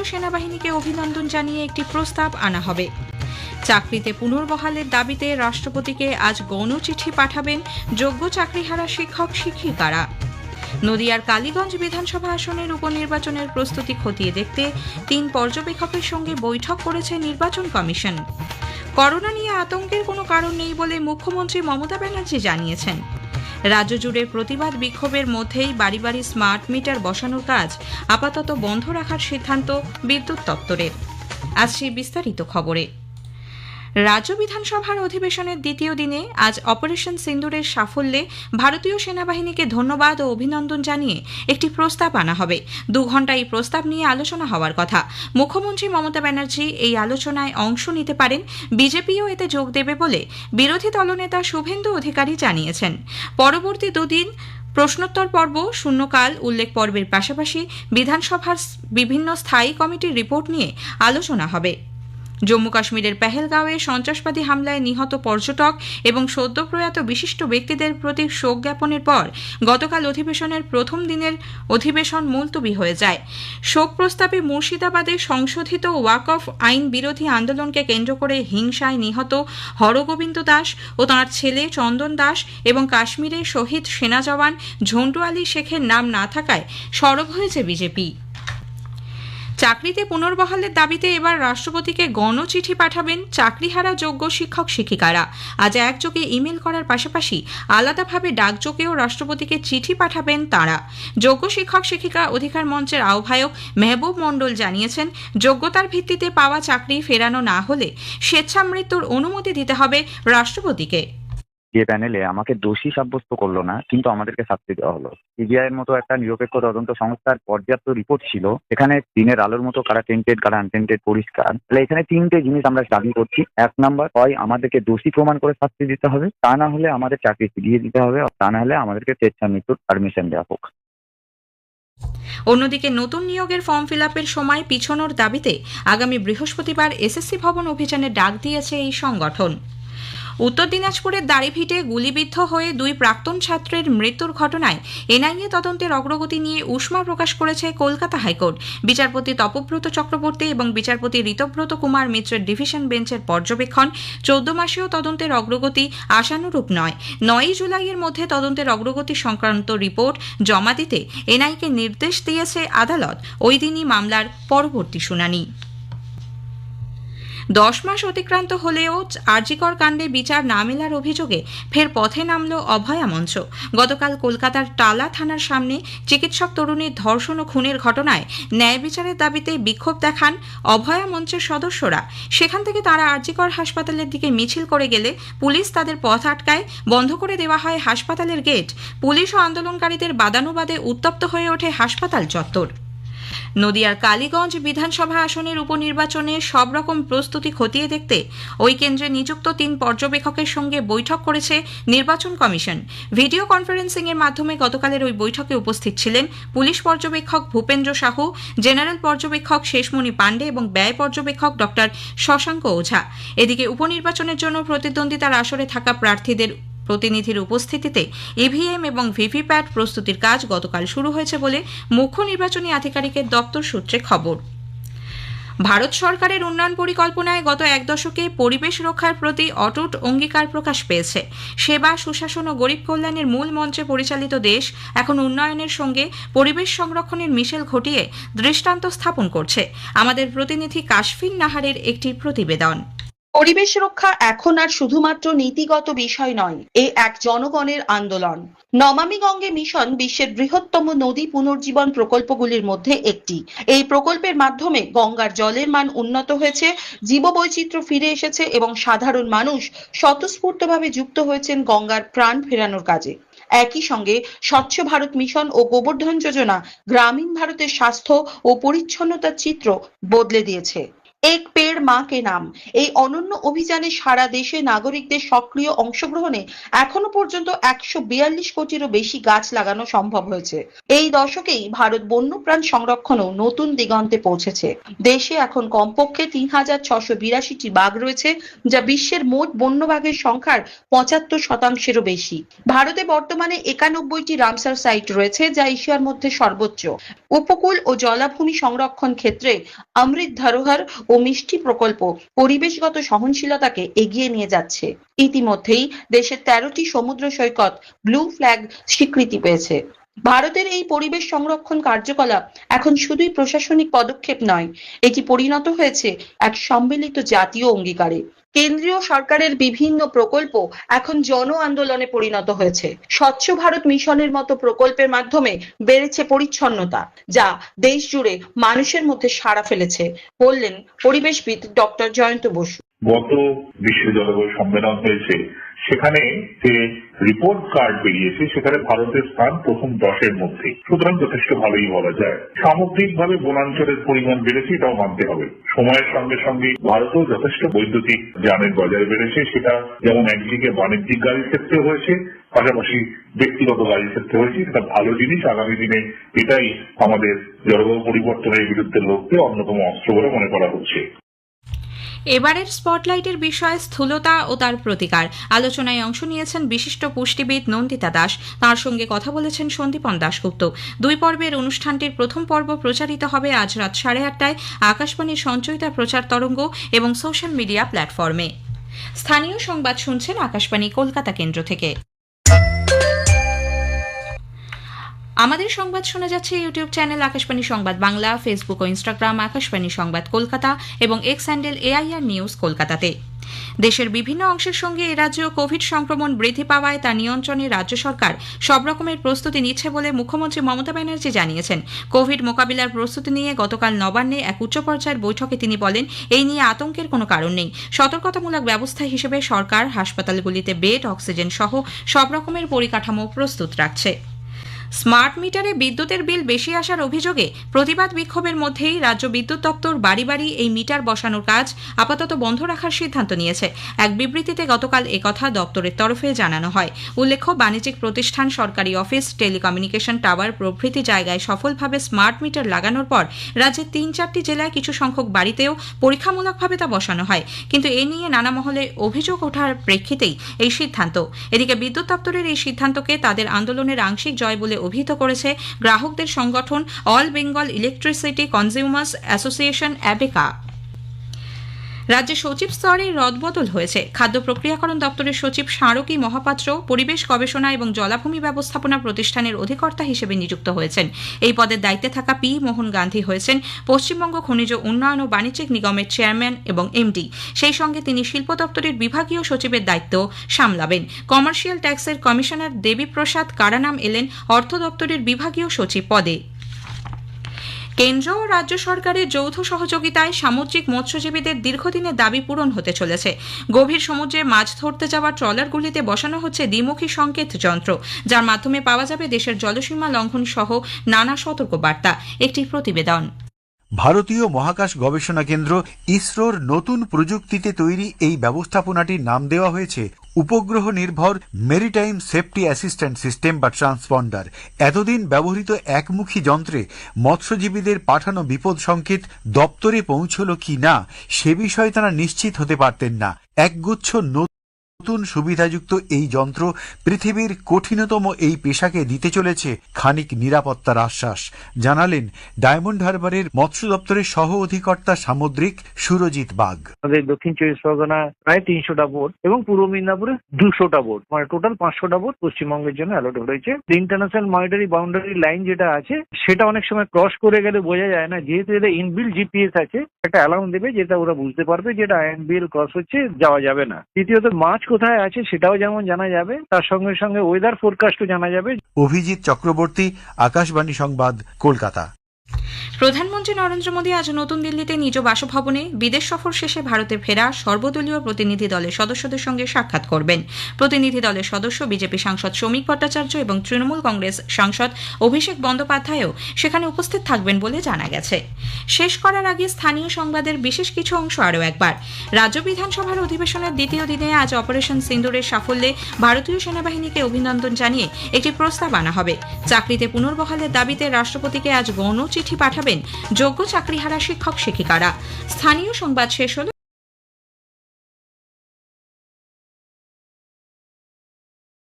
ভারতীয় সেনাবাহিনীকে অভিনন্দন জানিয়ে একটি প্রস্তাব আনা হবে। চাকরিতে পুনর্বহালের দাবিতে রাষ্ট্রপতিকে আজ গণচিঠি পাঠাবেন যোগ্য চাকরিহারা শিক্ষক শিক্ষিকারা। নদিয়ার কালীগঞ্জ বিধানসভা আসনের উপনির্বাচনের প্রস্তুতি খতিয়ে দেখতে তিন পর্যবেক্ষকের সঙ্গে বৈঠক করেছে নির্বাচন কমিশন। করোনা নিয়ে আতঙ্কের কোনো কারণ নেই বলে মুখ্যমন্ত্রী মমতা ব্যানার্জি জানিয়েছেন। রাজ্য জুড়ে প্রতিবাদ বিক্ষোভের মধ্যেই বাড়ি বাড়ি স্মার্ট মিটার বসানোর কাজ আপাতত বন্ধ রাখার সিদ্ধান্ত বিদ্যুৎ দপ্তরের। আজ সেই বিস্তারিত খবরে। রাজ্য বিধানসভার অধিবেশনের দ্বিতীয় দিনে আজ অপারেশন সিন্দুরের সাফল্যে ভারতীয় সেনাবাহিনীকে ধন্যবাদ ও অভিনন্দন জানিয়ে একটি প্রস্তাব আনা হবে। দু ঘণ্টা এই প্রস্তাব নিয়ে আলোচনা হওয়ার কথা। মুখ্যমন্ত্রী মমতা ব্যানার্জি এই আলোচনায় অংশ নিতে পারেন, বিজেপিও এতে যোগ দেবে বলে বিরোধী দলনেতা শুভেন্দু অধিকারী জানিয়েছেন। পরবর্তী দুদিন প্রশ্নোত্তর পর্ব, শূন্যকাল, উল্লেখ পর্বের পাশাপাশি বিধানসভার বিভিন্ন স্থায়ী কমিটির রিপোর্ট নিয়ে আলোচনা হবে। জম্মু কাশ্মীরের পেহেলগাঁওয়ে সন্ত্রাসবাদী হামলায় নিহত পর্যটক এবং সদ্যপ্রয়াত বিশিষ্ট ব্যক্তিদের প্রতি শোক জ্ঞাপনের পর গতকাল অধিবেশনের প্রথম দিনের অধিবেশন মুলতবি হয়ে যায়। শোক প্রস্তাবে মুর্শিদাবাদে সংশোধিত ওয়াকফ আইন বিরোধী আন্দোলনকে কেন্দ্র করে হিংসায় নিহত হরগোবিন্দ দাস ও তাঁর ছেলে চন্দন দাস এবং কাশ্মীরে শহীদ সেনা জওয়ান ঝন্টু আলী শেখের নাম না থাকায় সরব হয়েছে বিজেপি। চাকরিতে পুনর্বহালের দাবিতে এবার রাষ্ট্রপতিকে গণচিঠি পাঠাবেন চাকরিহারা যোগ্য শিক্ষক শিক্ষিকারা। আজ একযোগে ইমেল করার পাশাপাশি আলাদাভাবে ডাকযোগেও রাষ্ট্রপতিকে চিঠি পাঠাবেন তাঁরা। যোগ্য শিক্ষক শিক্ষিকা অধিকার মঞ্চের আহ্বায়ক মেহবুব মণ্ডল জানিয়েছেন, যোগ্যতার ভিত্তিতে পাওয়া চাকরি ফেরানো না হলে স্বেচ্ছামৃত্যুর অনুমতি দিতে হবে রাষ্ট্রপতিকে। যে প্যানেলে আমাকে দোষী সাব্যস্ত করল না, কিন্তু আমাদেরকে শাস্তি দেওয়া হলো। সিবিআই এর মতো একটা নিরপেক্ষ তদন্ত সংস্থার পর্যাপ্ত রিপোর্ট ছিল। এখানে দিনের আলোর মতো কারা টেন্টেড কারা আনটেন্টেড পরিষ্কার। তাহলে এখানে তিনটে জিনিস আমরা দাবি করছি। এক নাম্বার, হয় আমাদেরকে দোষী প্রমাণ করে শাস্তি দিতে হবে, তা না হলে আমাদের চাকরি ফিরিয়ে দিতে হবে তা না হলে আমাদেরকে স্বেচ্ছা মৃত্যুর পারমিশন দেওয়া হোক। অন্যদিকে নতুন নিয়োগের ফর্ম ফিল সময় পিছনোর দাবিতে আগামী বৃহস্পতিবার এসএসসি ভবন অভিযানে ডাক দিয়েছে এই সংগঠন। উত্তর দিনাজপুরের দাড়িভিটে গুলিবিদ্ধ হয়ে দুই প্রাক্তন ছাত্রের মৃত্যুর ঘটনায় এনআইএ তদন্তের অগ্রগতি নিয়ে উষ্মা প্রকাশ করেছে কলকাতা হাইকোর্ট। বিচারপতি তপব্রত চক্রবর্তী এবং বিচারপতি ঋতব্রত কুমার মিত্রের ডিভিশন বেঞ্চের পর্যবেক্ষণ। চৌদ্দ মাসেও তদন্তের অগ্রগতি আশানুরূপ নয়। নয়ই জুলাইয়ের মধ্যে তদন্তের অগ্রগতি সংক্রান্ত রিপোর্ট জমা দিতে এনআইকে নির্দেশ দিয়েছে আদালত। ওই দিনই মামলার পরবর্তী শুনানি। দশ মাস অতিক্রান্ত হলেও আরজিকর কাণ্ডে বিচার না মেলার অভিযোগে ফের পথে নামল অভয়া মঞ্চ। গতকাল কলকাতার টালা থানার সামনে চিকিৎসক তরুণীর ধর্ষণ ও খুনের ঘটনায় ন্যায় বিচারের দাবিতে বিক্ষোভ দেখান অভয়া মঞ্চের সদস্যরা। সেখান থেকে তারা আরজিকর হাসপাতালের দিকে মিছিল করে গেলে পুলিশ তাদের পথ আটকায়, বন্ধ করে দেওয়া হয় হাসপাতালের গেট। পুলিশ ও আন্দোলনকারীদের বাদানুবাদে উত্তপ্ত হয়ে ওঠে হাসপাতাল চত্বর। নদিয়ার কালীগঞ্জ বিধানসভা আসনের উপনির্বাচনে সব রকম প্রস্তুতি খতিয়ে দেখতে ওই কেন্দ্রে নিযুক্ত তিন পর্যবেক্ষকের সঙ্গে বৈঠক করেছে নির্বাচন কমিশন। ভিডিও কনফারেন্সিং এর মাধ্যমে গতকালের ওই বৈঠকে উপস্থিত ছিলেন পুলিশ পর্যবেক্ষক ভূপেন্দ্র সাহু, জেনারেল পর্যবেক্ষক শেষমণি পাণ্ডে এবং ব্যয় পর্যবেক্ষক ডক্টর শশাঙ্ক ওঝা। এদিকে উপনির্বাচনের জন্য প্রতিদ্বন্দ্বিতার আসরে থাকা প্রার্থীদের প্রতিনিধির উপস্থিতিতে ইভিএম এবং ভিভিপ্যাট প্রস্তুতির কাজ গতকাল শুরু হয়েছে বলে মুখ্য নির্বাচনী আধিকারিকের দপ্তর সূত্রে খবর। ভারত সরকারের উন্নয়ন পরিকল্পনায় গত এক দশকে পরিবেশ রক্ষার প্রতি অটুট অঙ্গীকার প্রকাশ পেয়েছে। সেবা, সুশাসন ও গরিব কল্যাণের মূল মঞ্চে পরিচালিত দেশ এখন উন্নয়নের সঙ্গে পরিবেশ সংরক্ষণের মিশেল ঘটিয়ে দৃষ্টান্ত স্থাপন করছে। আমাদের প্রতিনিধি কাশফিন নাহারের একটি প্রতিবেদন। পরিবেশ রক্ষা এখন আর শুধুমাত্র নীতিগত বিষয় নয়, এ এক জনগণের আন্দোলন। নমামি গঙ্গে মিশন বিশ্বের বৃহত্তম নদী পুনর্জীবন প্রকল্পগুলির মধ্যে একটি। এই প্রকল্পের মাধ্যমে গঙ্গার জলের মান উন্নত হয়েছে, জীববৈচিত্র্য ফিরে এসেছে এবং সাধারণ মানুষ স্বতঃস্ফূর্তভাবে যুক্ত হয়েছেন গঙ্গার প্রাণ ফেরানোর কাজে। একই সঙ্গে স্বচ্ছ ভারত মিশন ও গোবর্ধন যোজনা গ্রামীণ ভারতের স্বাস্থ্য ও পরিচ্ছন্নতার চিত্র বদলে দিয়েছে। এক পেড় মা কে নাম। এই অনন্য অভিযানে সারা দেশে নাগরিকদের সক্রিয় অংশগ্রহণে এখনও পর্যন্ত একশো বিয়াল্লিশ কোটিরও বেশি গাছ লাগানো সম্ভব হয়েছে। এই দশকেই ভারত বন্যপ্রাণ সংরক্ষণও নতুন দিগন্তে পৌঁছেছে। দেশে এখন কমপক্ষে তিন হাজার ছশো বিরাশিটি বাঘ রয়েছে, যা বিশ্বের মোট বন্য বাঘের সংখ্যার পঁচাত্তর শতাংশেরও বেশি। ভারতে বর্তমানে একানব্বইটি রামসার সাইট রয়েছে, যা এশিয়ার মধ্যে সর্বোচ্চ। উপকূল ও জলাভূমি সংরক্ষণ ক্ষেত্রে অমৃত ধরোহর ও মিষ্টি প্রকল্প পরিবেশগত সহনশীলতাকে এগিয়ে নিয়ে যাচ্ছে। ইতিমধ্যেই দেশের তেরোটি সমুদ্র সৈকত ব্লু ফ্ল্যাগ স্বীকৃতি পেয়েছে। ভারতের এই পরিবেশ সংরক্ষণ কার্যকলাপ এখন শুধুই প্রশাসনিক পদক্ষেপ নয়, এটি পরিণত হয়েছে এক সম্মিলিত জাতীয় অঙ্গীকারে। কেন্দ্রীয় সরকারের বিভিন্ন প্রকল্প এখন জন আন্দোলনে পরিণত হয়েছে। স্বচ্ছ ভারত মিশনের মতো প্রকল্পের মাধ্যমে বেড়েছে পরিচ্ছন্নতা, যা দেশ জুড়ে মানুষের মধ্যে সাড়া ফেলেছে, বললেন পরিবেশবিদ ডক্টর জয়ন্ত বসু। গত বিশ্ব জলবায়ু সম্মেলন হয়েছে সেখানে যে রিপোর্ট কার্ড বেরিয়েছে, সেখানে ভারতের স্থান প্রথম দশের মধ্যে। সুতরাং যথেষ্ট ভালোই বলা যায়। সামগ্রিকভাবে বনাঞ্চলের পরিমাণ বেড়েছে, এটাও মানতে হবে। সময়ের সঙ্গে সঙ্গে ভারতেও যথেষ্ট বৈদ্যুতিক যানের বাজার বেড়েছে, সেটা যেমন একদিকে বাণিজ্যিক গাড়ির ক্ষেত্রে হয়েছে, পাশাপাশি ব্যক্তিগত গাড়ির ক্ষেত্রে হয়েছে এটা ভালো জিনিস। আগামী দিনে এটাই আমাদের জলবায়ু পরিবর্তনের বিরুদ্ধে লড়তে অন্যতম অস্ত্র বলে মনে করা হচ্ছে। এবারের স্পটলাইটের বিষয় স্থূলতা ও তার প্রতিকার। আলোচনায় অংশ নিয়েছেন বিশিষ্ট পুষ্টিবিদ নন্দিতা দাস। তার সঙ্গে কথা বলেছেন সন্দীপন দাশগুপ্ত। দুই পর্বের অনুষ্ঠানটির প্রথম পর্ব প্রচারিত হবে আজ রাত সাড়ে আটটায় আকাশবাণীর সঞ্চয়িতা প্রচার তরঙ্গ এবং সোশ্যাল মিডিয়া প্ল্যাটফর্মে। স্থানীয় সংবাদ শুনছেন আকাশবাণী কলকাতা কেন্দ্র থেকে। আমাদের সংবাদ শোনা যাচ্ছে YouTube channel Akashvani Sangbad Bangla Facebook ও ইনস্টাগ্রাম আকাশবাণী সংবাদ কলকাতা এবং এক্স হ্যান্ডেল এআইআর নিউজ কলকাতাতে। দেশের বিভিন্ন অংশের সঙ্গে এ রাজ্যেও কোভিড সংক্রমণ বৃদ্ধি পাওয়ায় তা নিয়ন্ত্রণে রাজ্য সরকার সব রকমের প্রস্তুতি নিচ্ছে বলে মুখ্যমন্ত্রী মমতা ব্যানার্জি জানিয়েছেন। কোভিড মোকাবিলার প্রস্তুতি নিয়ে গতকাল নবান্নে এক উচ্চ পর্যায়ের বৈঠকে তিনি বলেন, এই নিয়ে আতঙ্কের কোনো কারণ নেই। সতর্কতামূলক ব্যবস্থা হিসেবে সরকার হাসপাতালগুলিতে বেড, অক্সিজেন সহ সব রকমের পরিকাঠামো প্রস্তুত রাখছে। স্মার্ট মিটারে বিদ্যুতের বিল বেশি আসার অভিযোগে প্রতিবাদ বিক্ষোভের মধ্যেই রাজ্য বিদ্যুৎ দপ্তর বাড়ি বাড়ি এই মিটার বসানোর কাজ আপাতত বন্ধ রাখার সিদ্ধান্ত নিয়েছে। এক বিবৃতিতে গতকাল একথা দপ্তরের তরফে জানানো হয়। উল্লেখ্য, বাণিজ্যিক প্রতিষ্ঠান, সরকারি অফিস, টেলিকমিউনিকেশন টাওয়ার প্রভৃতি জায়গায় সফলভাবে স্মার্ট মিটার লাগানোর পর রাজ্যের তিন চারটি জেলায় কিছু সংখ্যক বাড়িতেও পরীক্ষামূলকভাবে তা বসানো হয়। কিন্তু এ নিয়ে নানা মহলে অভিযোগ ওঠার প্রেক্ষিতেই এই সিদ্ধান্ত। এদিকে বিদ্যুৎ দপ্তরের এই সিদ্ধান্তকে তাদের আন্দোলনের আংশিক জয় বলে অভিহিত করেছে গ্রাহকদের সংগঠন all Bengal electricity consumers association ABECA রাজ্যে সচিব স্তরে রদবদল হয়েছে। খাদ্য প্রক্রিয়াকরণ দপ্তরের সচিব স্মারকী মহাপাত্র, পরিবেশ গবেষণা এবং জলাভূমি ব্যবস্থাপনা প্রতিষ্ঠানের অধিকর্তা হিসেবে নিযুক্ত হয়েছেন। এই পদের দায়িত্বে থাকা পি মোহন গান্ধী হয়েছেন পশ্চিমবঙ্গ খনিজ উন্নয়ন ও বাণিজ্যিক নিগমের চেয়ারম্যান এবং এমডি। সেই সঙ্গে তিনি শিল্প দপ্তরের বিভাগীয় সচিবের দায়িত্ব সামলাবেন। কমার্শিয়াল ট্যাক্সের কমিশনার দেবীপ্রসাদ কারানাম এলেন অর্থ দপ্তরের বিভাগীয় সচিব পদে। কেন্দ্র ও রাজ্য সরকারের যৌথ সহযোগিতায় সামুদ্রিক মৎস্যজীবীদের দীর্ঘদিনের দাবি পূরণ হতে চলেছে। গভীর সমুদ্রে মাছ ধরতে যাওয়া ট্রলারগুলিতে বসানো হচ্ছে দ্বিমুখী সংকেত যন্ত্র, যার মাধ্যমে পাওয়া যাবে দেশের জলসীমা লঙ্ঘন সহ নানা সতর্কবার্তা। একটি প্রতিবেদন। ভারতীয় মহাকাশ গবেষণা কেন্দ্র ইসরোর নতুন প্রযুক্তিতে তৈরি এই ব্যবস্থাপনাটির নাম দেওয়া হয়েছে উপগ্রহ নির্ভর মেরিটাইম সেফটি অ্যাসিস্ট্যান্ট সিস্টেম বা ট্রান্সপন্ডার। এতদিন ব্যবহৃত একমুখী যন্ত্রে মৎস্যজীবীদের পাঠানো বিপদ সংকেত দপ্তরে পৌঁছল কি না, সে বিষয়ে তারা নিশ্চিত হতে পারতেন না। একগুচ্ছ নতুন সুবিধাযুক্ত এই যন্ত্র পৃথিবীর কঠিনতম এই পেশাকে দিতে চলেছে খানিক নিরাপত্তার আশ্বাস। জানালেন ডায়মন্ড হারবারের মৎস্য দপ্তরের সহ অধিকর্তা সামুদ্রিক সুরজিৎ বাগ। আমাদের দক্ষিণ চব্বিশ পরগনা প্রায় তিনশোটা বোট এবং পূর্ব মেদিনীপুরে দুশোটা বোট। মানে টোটাল পাঁচশোটা বোট পশ্চিমবঙ্গের জন্য অ্যালট হয়েছে ইন্টারন্যাশনাল মনিটারি বাউন্ডারি লাইন যেটা আছে, সেটা অনেক সময় ক্রস করে গেলে বোঝা যায় না। যেহেতু এটা ইনবিল জিপিএস আছে, একটা অ্যালার্ম দেবে যেটা ওরা বুঝতে পারবে যেটা আইএনবিএল ক্রস হচ্ছে, যাওয়া যাবে না। তৃতীয়ত মাছ কোথায় আছে সেটাও যেমন জানা যাবে, তার সঙ্গে সঙ্গে ওয়েদার ফোরকাস্টও জানা যাবে। অভিজিৎ চক্রবর্তী, আকাশবাণী সংবাদ, কলকাতা। প্রধানমন্ত্রী নরেন্দ্র মোদী আজ নতুন দিল্লিতে নিজ বাসভবনে বিদেশ সফর শেষে ভারতে ফেরা সর্বদলীয় প্রতিনিধি দলের সদস্যদের সঙ্গে সাক্ষাৎ করবেন। প্রতিনিধি দলের সদস্য বিজেপি সাংসদ শ্রমিক ভট্টাচার্য এবং তৃণমূল কংগ্রেস সাংসদ অভিষেক বন্দ্যোপাধ্যায়ও সেখানে উপস্থিত থাকবেন বলে জানা গেছে। শেষ করার আগে স্থানীয় সংবাদের বিশেষ কিছু অংশ আরও একবার। রাজ্য বিধানসভার অধিবেশনের দ্বিতীয় দিনে আজ অপারেশন সিন্দুরের সাফল্যে ভারতীয় সেনাবাহিনীকে অভিনন্দন জানিয়ে একটি প্রস্তাব আনা হবে। চাকরিতে পুনর্বহালের দাবিতে রাষ্ট্রপতিকে আজ গণ চিঠি পাঠাবেন। যোগ্য চাকরিহারা শিক্ষক শিক্ষিকারা স্থানীয় সংবাদ শেষ হল।